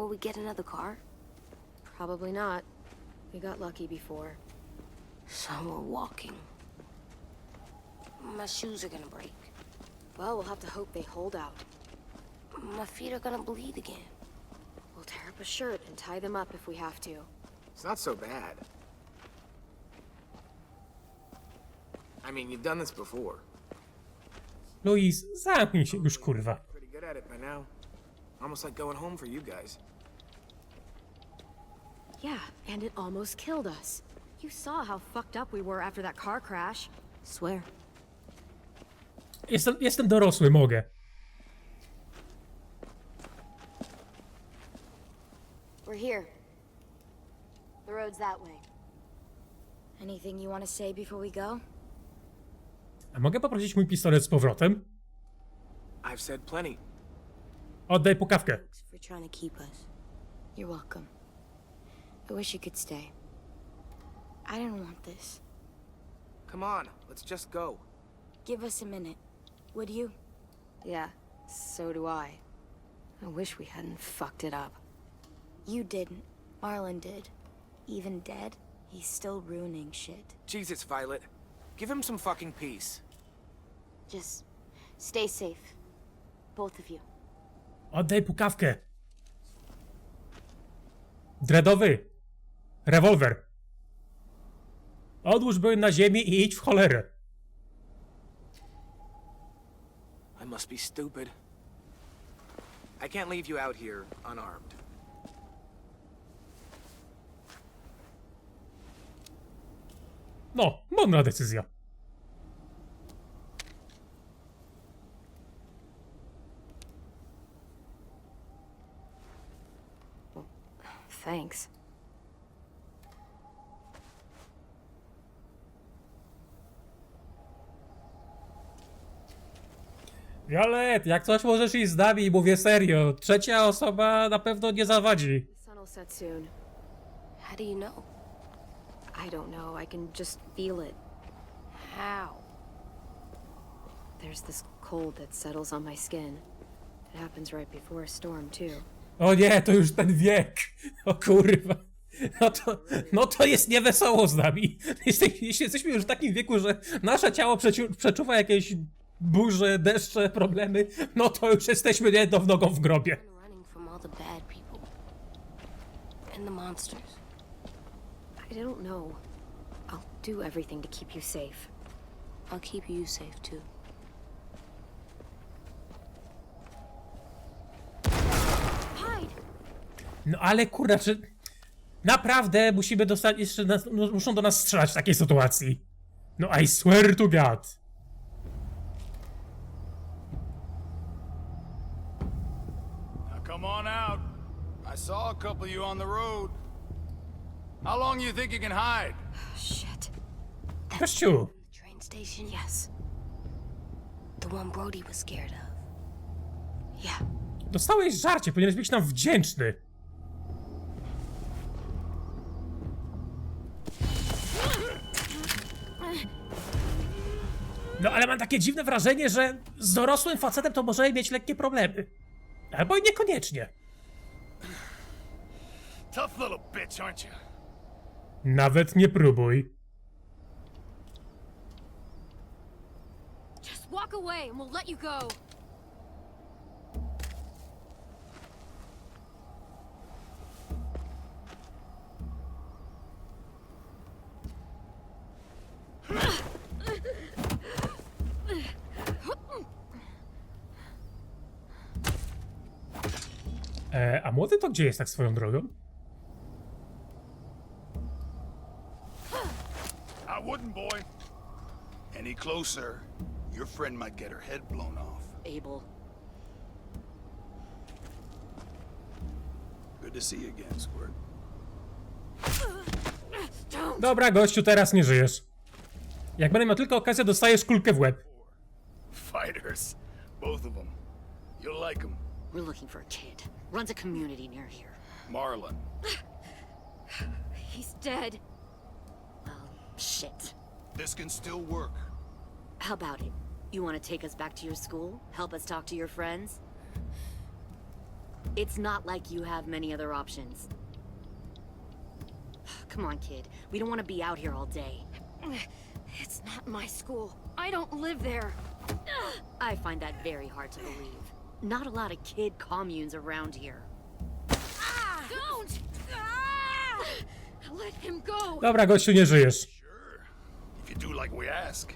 will we get another car? Probably not. We got lucky before. So we're walking. My shoes are gonna break. Well, we'll have to hope they hold out. My feet are gonna bleed again. We'll tear up a shirt and tie them up if we have to. It's not so bad. I mean, you've done this before. Luis, zamknij się już, kurwa. Pretty good at it by now. Almost like going home for you guys. Yeah, and it almost killed us. You saw how fucked up we were after that car crash. Swear. Jestem, jestem dorosły, mogę. We're here. The road's that way. Anything you want to say before we go? A mogę poprosić mój pistolet z powrotem? I've said plenty. Oddaj pukawkę. Thanks for trying to keep us. You're welcome. I wish you could stay. I didn't want this. Come on, let's just go. Give us a minute, would you? Yeah, so do I. I wish we hadn't fucked it up. You didn't. Marlin did. Even dead, he's still ruining shit. Jesus, Violet. Give him some fucking peace. Just stay safe. Both of you. Oddaj pukawkę. Dreadowy. Rewolwer. Odłóż broń na ziemi i idź w cholerę. I must be stupid. I can't leave you out here unarmed. No, mądra decyzja. Thanks. Violet, jak coś możesz iść z nami, mówię serio. Trzecia osoba na pewno nie zawadzi. The sun will set soon. How do you know? I don't know. I can just feel it. How? There's this cold that settles on my skin. It happens right before a storm, too. O nie, to już ten wiek. O kurwa. No to, no to jest niewesoło z nami. Jeśli jesteśmy już w takim wieku, że nasze ciało przeciu, przeczuwa jakieś burze, deszcze, problemy, no to już jesteśmy jedną nogą w grobie. I. I'll keep you safe too. Hide! No ale kurwa, czy... Naprawdę musimy dostać, jeszcze nas, no, muszą do nas strzelać w takiej sytuacji. No I swear to God. Now come on out. I saw a couple of you on the road. How long you think you can hide? Shit. Kościół. Train station? Yes. The one Brody was scared of. Yeah. Dostałeś żarcie, powinieneś być nam wdzięczny. Takie dziwne wrażenie, że z dorosłym facetem to możemy mieć lekkie problemy. Albo i niekoniecznie. Tough little bitch, aren't you? Nawet nie próbuj. Just walk away and we'll let you go. E, a młody to gdzie jest tak swoją drogą? I wouldn't, boy. Any closer, your friend might get her head blown off. Abel. Good to see you again, Squirt. Dobra, gościu, teraz nie żyjesz. Jak będę miał tylko okazję, dostajesz kulkę w łeb. Fighters, both of them. You'll like them. We're looking for a kid. Runs a community near here. Marlon. He's dead. Well, shit. This can still work. How about it? You want to take us back to your school? Help us talk to your friends? It's not like you have many other options. Come on, kid. We don't want to be out here all day. It's not my school. I don't live there. I find that very hard to believe. Not a lot of kid communes around here. Don't! Ah! Let him go! Dobra, gościu, nie żyjesz. Sure. If you do like we ask.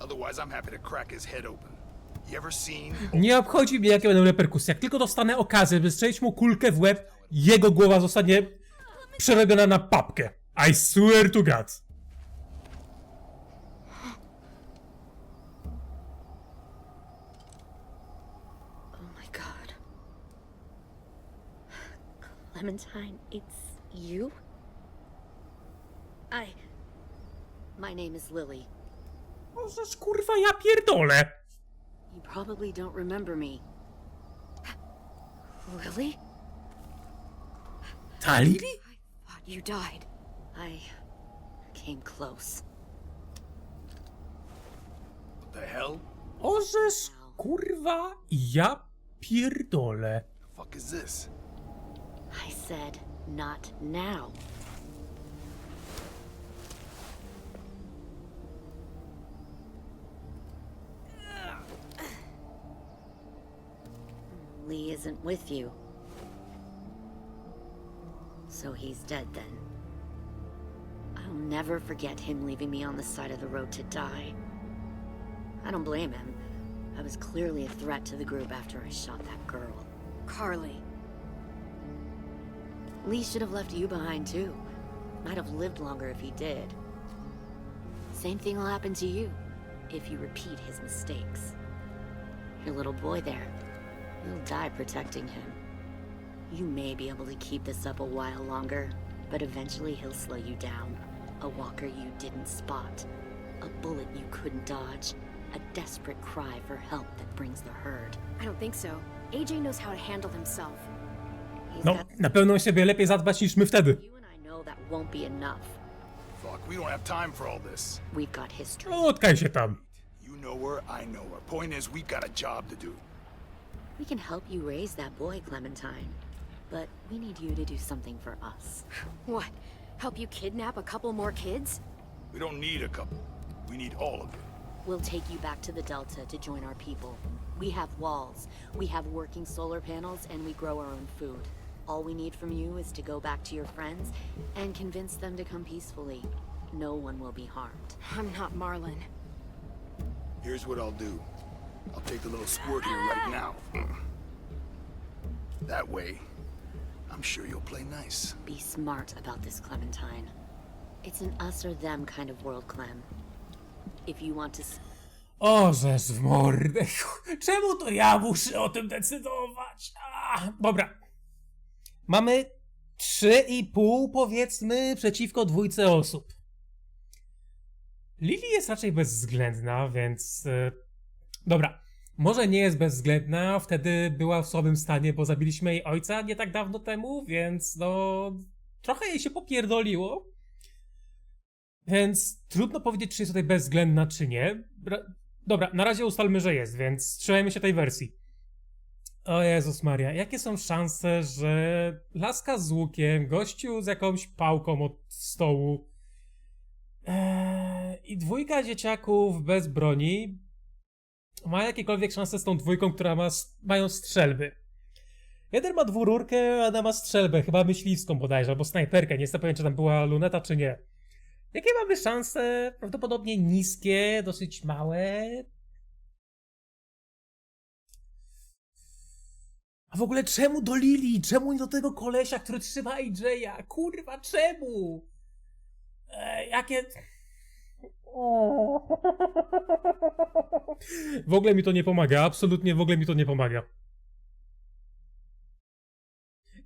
Otherwise, I'm happy to crack his head open. You ever seen Nie obchodzi mnie, jakie będą reperkusje. Jak tylko dostanę okazję, by strzelić mu kulkę w łeb, jego głowa zostanie przerobiona na papkę. I swear to God. Clementine, it's you? I. My name is Lily. Możesz kurwa, ja pierdolę. You probably don't remember me. Lily? Ta I Thought you died. I came close. what the hell? Orzesz, kurwa, ja pierdolę. The fuck is this? I said, not now. Lee isn't with you. So he's dead then. I'll never forget him leaving me on the side of the road to die. I don't blame him. I was clearly a threat to the group after I shot that girl. Carly. Lee should have left you behind too. Might have lived longer if he did. Same thing will happen to you if you repeat his mistakes. Your little boy there, you'll die protecting him. You may be able to keep this up a while longer, but eventually he'll slow you down. A walker you didn't spot, a bullet you couldn't dodge, a desperate cry for help that brings the herd. I don't think so. AJ knows how to handle himself. He's No, na pewno o siebie lepiej zadbać niż my wtedy. you I know that won't be enough. Fuck, we don't have time for all this. We've got history. Utkaj się tam. You know her, I know her. Point is, we've got a job to do. We can help you raise that boy, Clementine. But we need you to do something for us. What? Help you kidnap a couple more kids? We don't need a couple. We need all of it. We'll take you back to the Delta to join our people. We have walls, we have working solar panels, and we grow our own food. All we need from you is to go back to your friends and convince them to come peacefully. No one will be harmed. I'm not Marlin. Here's what I'll do. I'll take the little squirt here right now. That way, I'm sure you'll play nice. Be smart about this, Clementine. It's an us or them kind of world, Clem. If you want to s- Orzesz w mordę. Czemu to ja muszę o tym decydować? A, dobra. Mamy 3,5 powiedzmy przeciwko dwójce osób. Lili jest raczej bezwzględna, więc. e, Dobra. Może nie jest bezwzględna, wtedy była w słabym stanie, bo zabiliśmy jej ojca nie tak dawno temu, więc no. Trochę jej się popierdoliło. Więc trudno powiedzieć, czy jest tutaj bezwzględna, czy nie. Bra- Dobra, na razie ustalmy, że jest, więc trzymajmy się tej wersji. O Jezus Maria, jakie są szanse, że laska z łukiem, gościu z jakąś pałką od stołu eee, i dwójka dzieciaków bez broni ma jakiekolwiek szanse z tą dwójką, która ma, mają strzelby. Jeden ma dwururkę, a ma strzelbę, chyba myśliwską bodajże, albo snajperkę, nie jestem pewien, czy tam była luneta, czy nie. Jakie mamy szanse? Prawdopodobnie niskie, dosyć małe. A w ogóle czemu do Lili? Czemu nie do tego kolesia, który trzyma AJ'a? Kurwa, czemu? E, jakie... W ogóle mi to nie pomaga, absolutnie w ogóle mi to nie pomaga.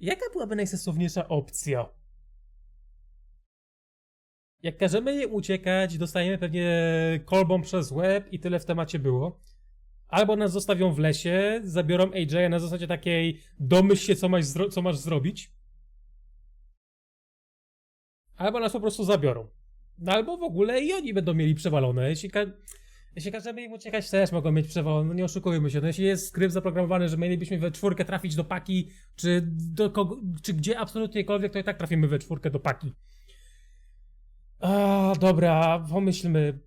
Jaka byłaby najsensowniejsza opcja? Jak każemy jej uciekać, dostajemy pewnie kolbą przez łeb i tyle w temacie było. Albo nas zostawią w lesie, zabiorą AJ na zasadzie takiej domyśl się, co masz, co masz zrobić. Albo nas po prostu zabiorą. No Albo w ogóle i oni będą mieli przewalone. Jeśli ka- Jeśli każemy im uciekać, też mogą mieć przewagę, no nie oszukujmy się. No jeśli jest skrypt zaprogramowany, że mielibyśmy we czwórkę trafić do paki, czy do kogo, czy gdzie absolutniekolwiek, to i tak trafimy we czwórkę do paki. A, dobra, pomyślmy.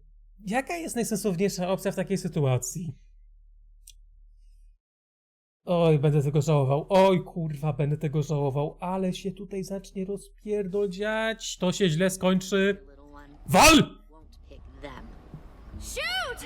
Jaka jest najsensowniejsza opcja w takiej sytuacji? Oj, będę tego żałował. Oj, kurwa, będę tego żałował. Ale się tutaj zacznie rozpierdol dziać. To się źle skończy. Wal! Shoot!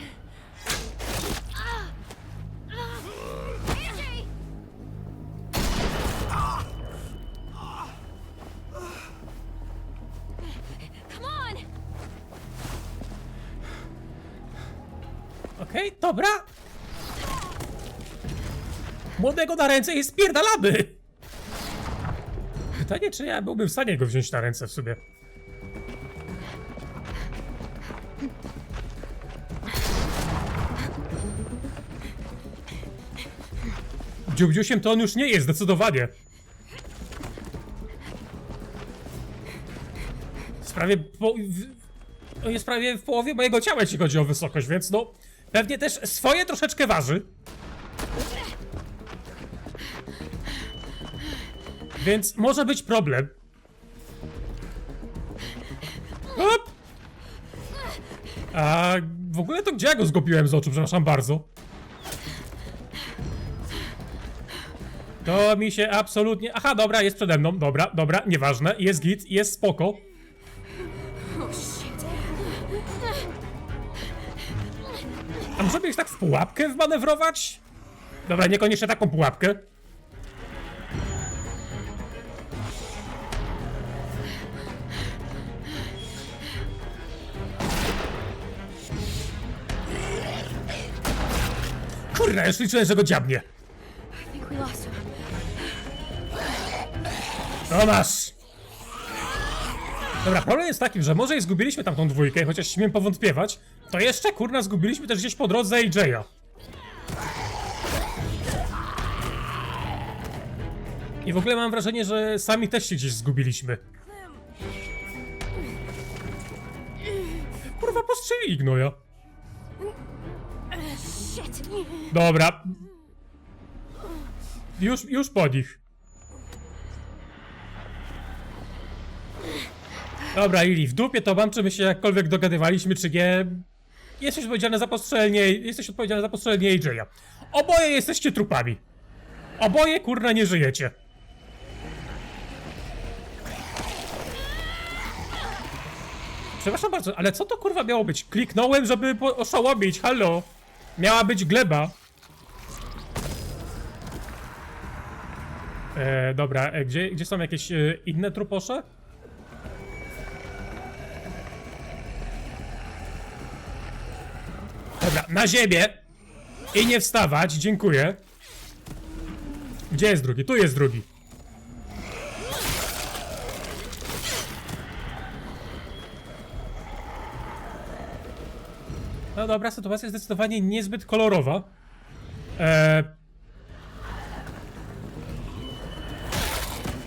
Okej, dobra. Młodego na ręce i spierdalamy! Pytanie, czy ja byłbym w stanie go wziąć na ręce w sobie. Dziubdziusiem to on już nie jest, zdecydowanie. Jest prawie po... jest prawie w połowie mojego ciała, jeśli chodzi o wysokość, więc no... Pewnie też swoje troszeczkę waży. Więc może być problem. Hop! A w ogóle to gdzie ja go zgubiłem z oczu, przepraszam bardzo. To mi się absolutnie... Aha, dobra, jest przede mną, dobra, dobra, nieważne, jest git, jest spoko. A możemy już tak w pułapkę wmanewrować? Dobra, niekoniecznie taką pułapkę. Kurna, już liczyłem, że go dziabnie. No masz! Dobra, problem jest taki, że może i zgubiliśmy tamtą dwójkę, chociaż śmiem powątpiewać, to jeszcze kurna zgubiliśmy też gdzieś po drodze AJ'a. I w ogóle mam wrażenie, że sami też się gdzieś zgubiliśmy. Kurwa, postrzelili gnoja. Dobra. Już, już po nich. Dobra, Ili, w dupie to mam, czy my się jakkolwiek dogadywaliśmy, czy nie. Jesteś odpowiedzialny za postrzelenie, jesteś odpowiedzialny za postrzelenie AJ'a. Oboje jesteście trupami. Oboje, kurna, nie żyjecie. Przepraszam bardzo, ale co to kurwa miało być? Kliknąłem, żeby oszołomić, halo. Miała być gleba. E, dobra, e, gdzie, gdzie są jakieś e, inne truposze? Dobra, na ziemię! I nie wstawać, dziękuję. Gdzie jest drugi? Tu jest drugi. No dobra, sytuacja jest zdecydowanie niezbyt kolorowa. Eee...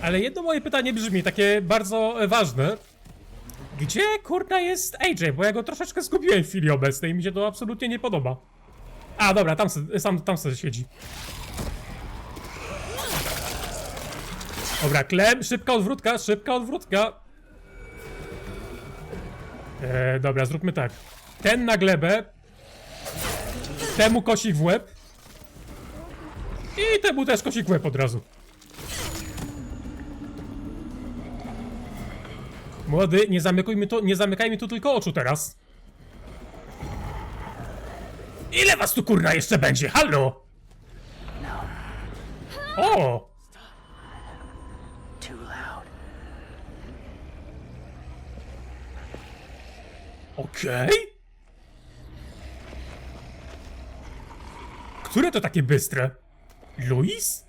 Ale jedno moje pytanie brzmi, takie bardzo ważne. Gdzie kurna jest AJ? Bo ja go troszeczkę zgubiłem w chwili obecnej i mi się to absolutnie nie podoba. A, dobra, tam se, sam, tam se siedzi. Dobra, klem, szybka odwrótka, szybka odwrótka. Eee, dobra, zróbmy tak. Ten na glebę. Temu kosik w łeb. I temu też kosik w łeb od razu. Młody, nie zamykujmy tu, nie zamykajmy tu tylko oczu teraz. Ile was tu kurna jeszcze będzie? Halo! O! Too loud. Które to takie bystre? Luis?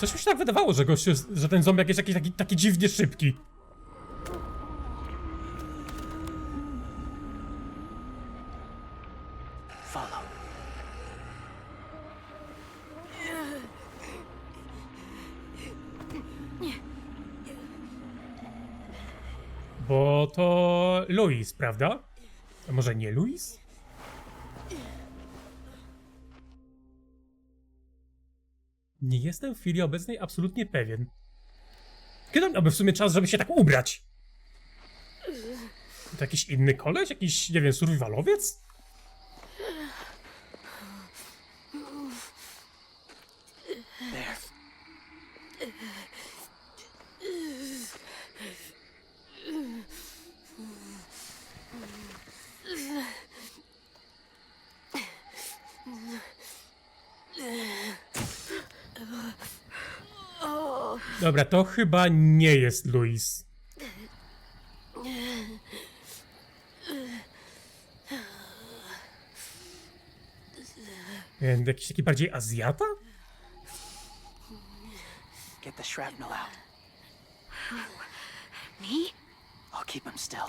Coś mi się tak wydawało, że, gościu, że ten zombiak jest jakiś taki, taki dziwnie szybki. Follow. No to Louis, prawda? A może nie Louis? Nie jestem w chwili obecnej absolutnie pewien. Kiedy miałby w sumie czas, żeby się tak ubrać? To jakiś inny koleś? Jakiś, nie wiem, survivalowiec? Dobra, to chyba nie jest Louis. Nie wiem, Jakiś taki bardziej Azjata? Get the shrapnel out. Me? I'll keep him still.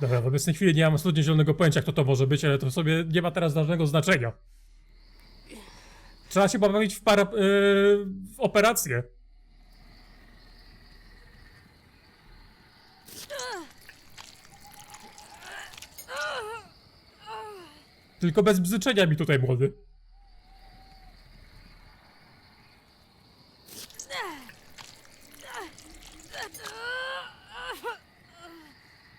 Dobra, w obecnej chwili nie mam absolutnie zielonego pojęcia, kto to może być, ale to sobie nie ma teraz żadnego znaczenia. Trzeba się pobawić w, para, yy, w operację. Tylko bez bzyczenia mi tutaj, młody.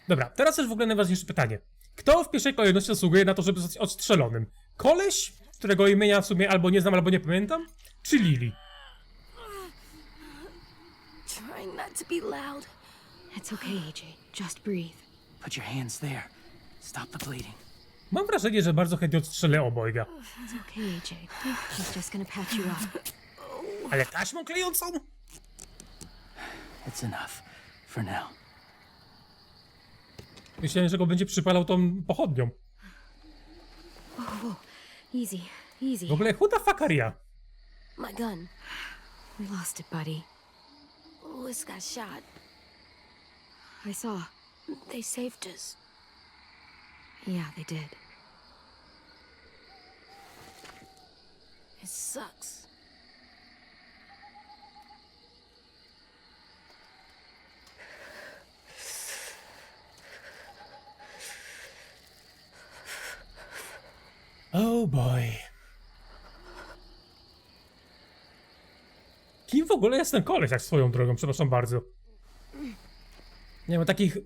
Dobra, teraz już w ogóle najważniejsze pytanie. Kto w pierwszej kolejności zasługuje na to, żeby zostać odstrzelonym? Koleś, którego imienia w sumie albo nie znam, albo nie pamiętam? Czy Lili? Trying not to be loud. It's okay, AJ. Just breathe. Put your hands there. Stop the bleeding. Mam wrażenie, że bardzo chętnie odstrzelę obojga. It's okay, AJ. He's just gonna patch you up. Ale taśmą klejącą? It's enough. For now. Myślałem, że go będzie przypalał tą pochodnią. Easy, easy. W ogóle are fakaria. My gun. We lost it, buddy. Louis got shot. I saw. They saved us. Yeah, they did. It sucks. Oh boy. Kim w ogóle jest ten koleś, jak swoją drogą? Przepraszam bardzo. Nie wiem, takich...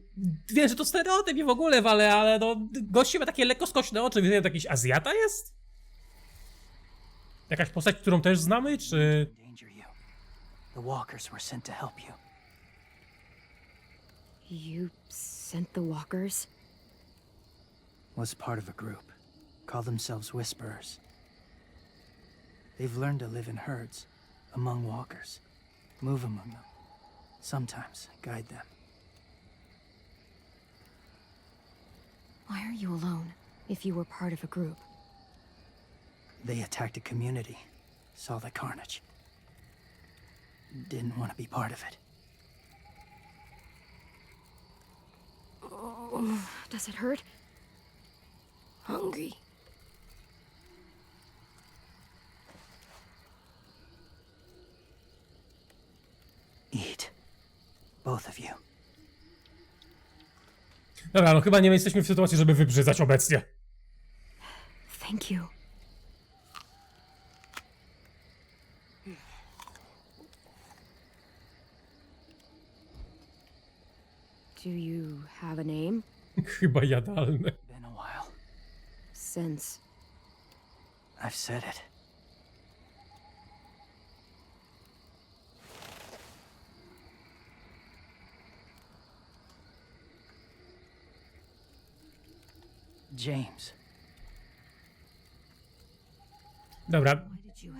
Wiem, że to stereotyp i w ogóle, ale, ale no... Gości ma takie lekko skośne oczy, więc nie wiem, to jakiś Azjata jest? Jakaś postać, którą też znamy, czy... The walkers were sent to help you. You sent the walkers? was part of a group. Call themselves Whisperers. They've learned to live in herds, among walkers, move among them, sometimes guide them. Why are you alone? If you were part of a group. They attacked a community, saw the carnage. Didn't want to be part of it. Oh, Does it hurt? Hungry. Both of you. Dobra, no chyba nie jesteśmy w sytuacji, żeby wybrzydzać obecnie. Thank you. Do you have a name? Chyba jadalne. Been a while. Since I've said it. James. Dobra,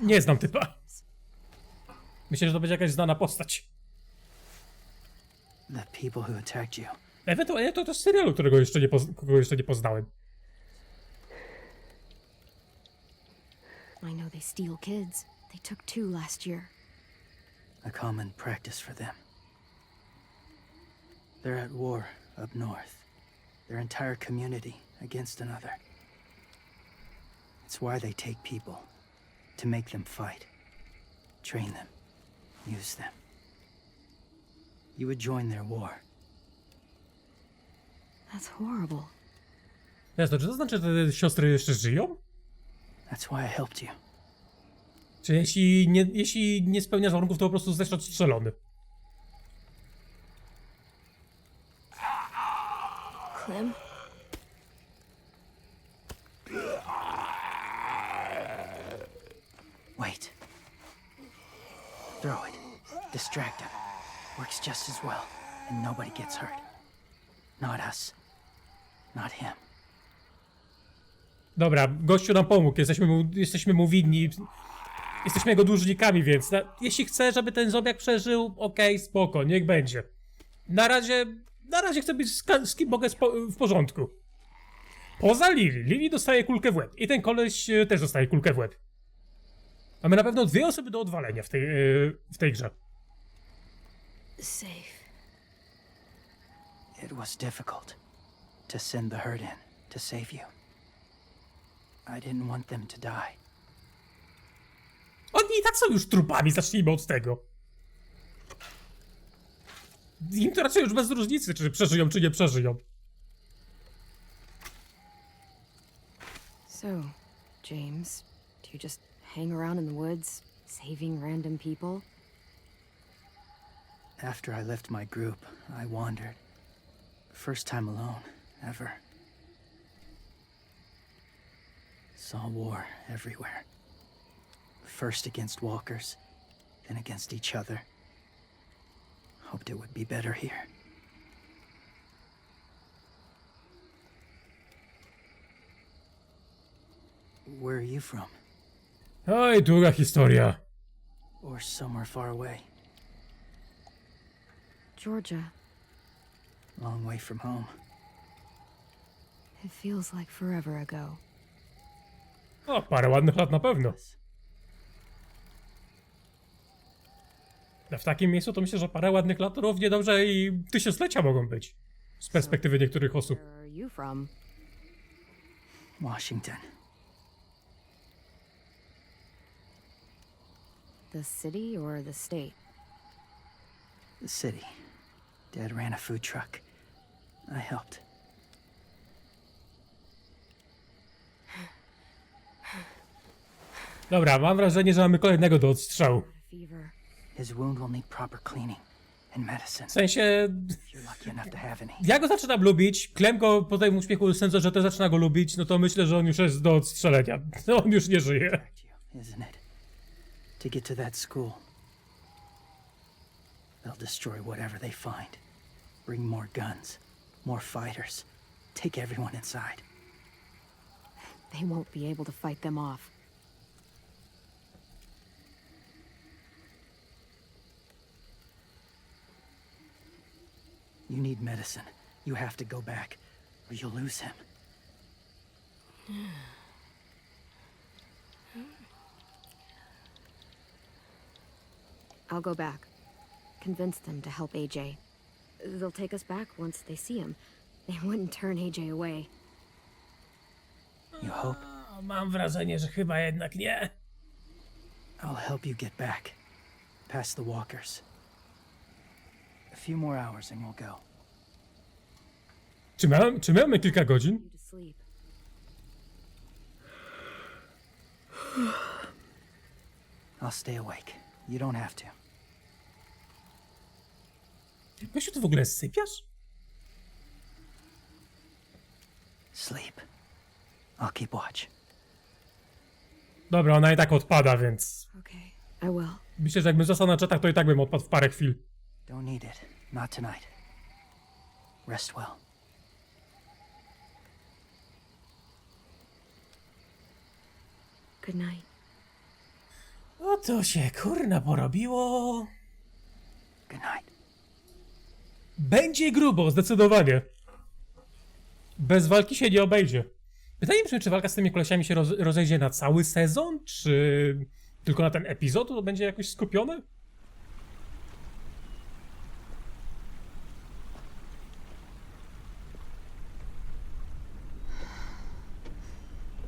nie znam typa. Myślę, że to będzie jakaś znana postać. The people who attacked you. Ewentualnie to też z serialu, którego jeszcze nie, poz- kogo jeszcze nie poznałem. I know they steal kids. They took two last year. A common practice for them. They're at war up north. Their entire community against another. It's why they take people. To make them fight. Train them. Use them. you would join their war. That's horrible. Jasno, czy to znaczy, że te siostry jeszcze żyją? That's why I helped you. Czy jeśli nie, jeśli nie spełniasz warunków, to po prostu zostać odstrzelony? Clem? Wait. Throw it. Distract him. Works just as well, and nobody gets hurt. Not us. Not him. Dobra, gościu nam pomógł, jesteśmy mu, jesteśmy mu winni. Jesteśmy jego dłużnikami, więc na, jeśli chce, żeby ten zombiak przeżył, okej, spoko, niech będzie. Na razie, na razie chcę być z, z kim mogę spo, w porządku. Poza Lili. Lili dostaje kulkę w łeb i ten koleś e, też dostaje kulkę w łeb. Mamy na pewno dwie osoby do odwalenia w tej, e, w tej grze. Safe. It was difficult to send the herd in to save you. I didn't want them to die. Oni i tak są już trupami, zacznijmy od tego. Im to raczej już bez różnicy, czy przeżyją, czy nie przeżyją. So, James, do you just hang around in the woods, saving random people? After I left my group, I wandered. First time alone, ever. Saw war everywhere. First against walkers, then against each other. Hoped it would be better here. Where are you from? Oj, długa historia. Or somewhere far away? Georgia. Long way from home. It feels like forever ago. O, parę ładnych lat na pewno. A w takim miejscu to myślę, że parę ładnych lat równie dobrze i tysiąclecia mogą być. Z perspektywy niektórych osób. Where are you from? Washington. The city or the state? The city. Dad ran a food truck. I helped. Dobra, mam wrażenie, że mamy kolejnego do odstrzału. W sensie, ja go zaczynam lubić, Klem go po tym uśmiechu sądzę, że też zaczyna go lubić, no to myślę, że on już jest do odstrzelenia. No, on już nie żyje. To get to that school. They'll destroy whatever they find. Bring more guns, more fighters. Take everyone inside. They won't be able to fight them off. You need medicine. You have to go back, or you'll lose him. I'll go back. Convince them to help AJ. They'll take us back once they see him. They wouldn't turn AJ away. You hope? Ah, mam wrażenie, że chyba jednak nie. I'll help you get back. Past the walkers. A few more hours and we'll go. Czy, miałem, czy mamy kilka godzin? I'll stay awake. You don't have to. Gościu, ty w ogóle sypiasz? Sleep. I'll keep watch. Dobra, ona i tak odpada, więc Okay, I will. myślę, że jakbym został na czetach, to i tak bym odpadł w parę chwil. Don't need it. Not tonight. Rest well. Good night. No to się kurna porobiło. Good night. Będzie grubo, zdecydowanie. Bez walki się nie obejdzie. Pytanie brzmi, czy walka z tymi kolesiami się roz, rozejdzie na cały sezon, czy tylko na ten epizod to będzie jakoś skupione?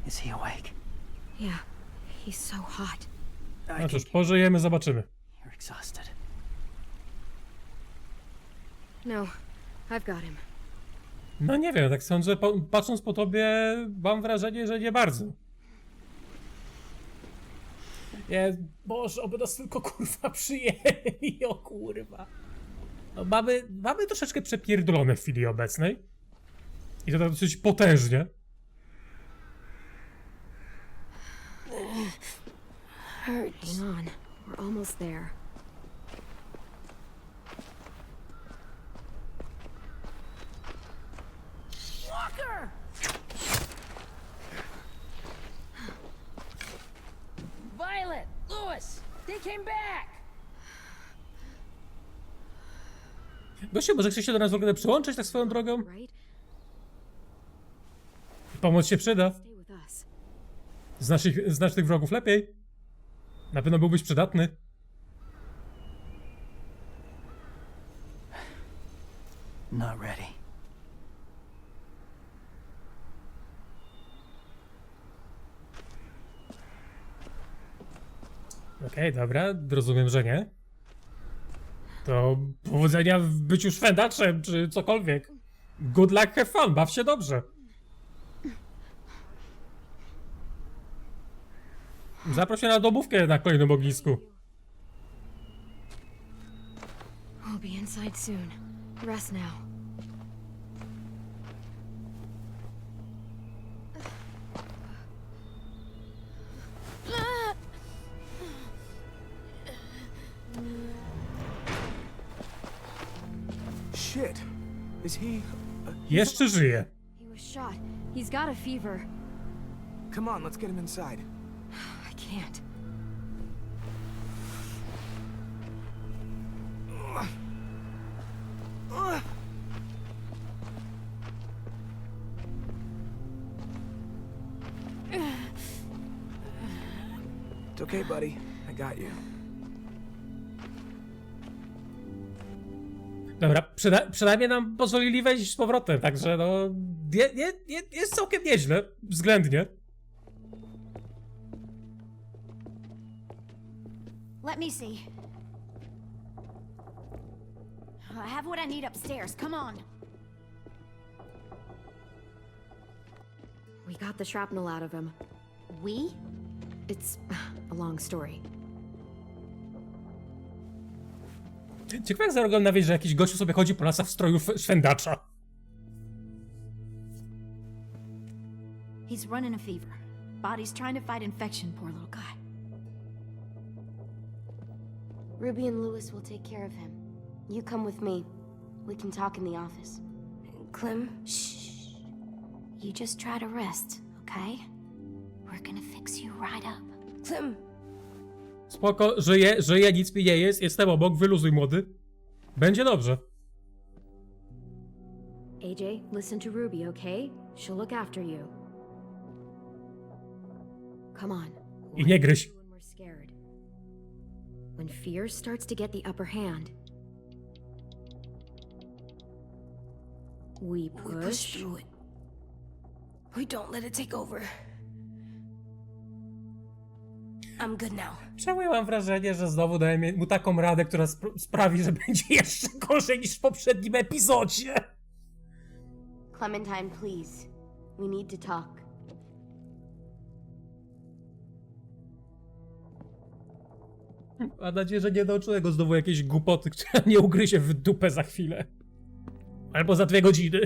Is he awake? Yeah, he's so hot. I No cóż, pożyjemy, zobaczymy. you're exhausted. No, I've got him. No nie wiem, tak sądzę, po, patrząc po tobie, mam wrażenie, że nie bardzo. Nie, Boże, oby nas tylko kurwa przyjęli, o kurwa. No, mamy, mamy troszeczkę przepierdolone w chwili obecnej. I to tak dosyć potężnie. Hurts. Hang on, we're almost there. Walker! Violet! Lewis! They came back! Gościu, może chce się do nas w ogóle przyłączyć tak swoją drogą? Right? Pomoc się przyda. Znasz, ich, znasz tych wrogów lepiej. Na pewno byłbyś przydatny. Not ready. Okej, dobra, rozumiem, że nie. To powodzenia w byciu szwendaczem, czy cokolwiek. Good luck, have fun, baw się dobrze. Zaproś mnie na domówkę na kolejnym ognisku. We'll be inside soon. Rest now. Shit. Is he... Jeszcze żyje. He was shot. He's got a fever. Come on, let's get him inside. Can't. It's okay, buddy. I got you. Dobra, przyna przynajmniej nam pozwolili wejść z powrotem, także no... Je, je, je, jest całkiem nieźle, względnie. Let me see. I have what I need upstairs. Come on. We got the shrapnel out of him. We? It's a long story. Ciekawe jak za na wieś, że jakiś gościu sobie chodzi po lasach w stroju f- szwendacza. He's running a fever. Body's trying to fight infection, poor little guy. Ruby and Lewis will take care of him. You come with me. We can talk in the office. Clem, shh. You just try to rest, okay? We're gonna fix you right up. Clem, Spoko, żyje, żyje, nic mi nie jest, jestem obok, wyluzuj młody. Będzie dobrze. AJ, listen to Ruby, okay? She'll look after you. Come on. I nie gryź. When fear starts to get the upper hand, we we push push. through it. We don't let it take over. I'm good now. Czemu ja mam wrażenie, że znowu daję mi- mu taką radę, która spr- sprawi, że będzie jeszcze gorzej niż w poprzednim epizodzie? Clementine, please. We need to talk. Mam nadzieję, że nie nauczyłem go znowu jakiejś głupoty, która nie ugryzie w dupę za chwilę. Albo za dwie godziny.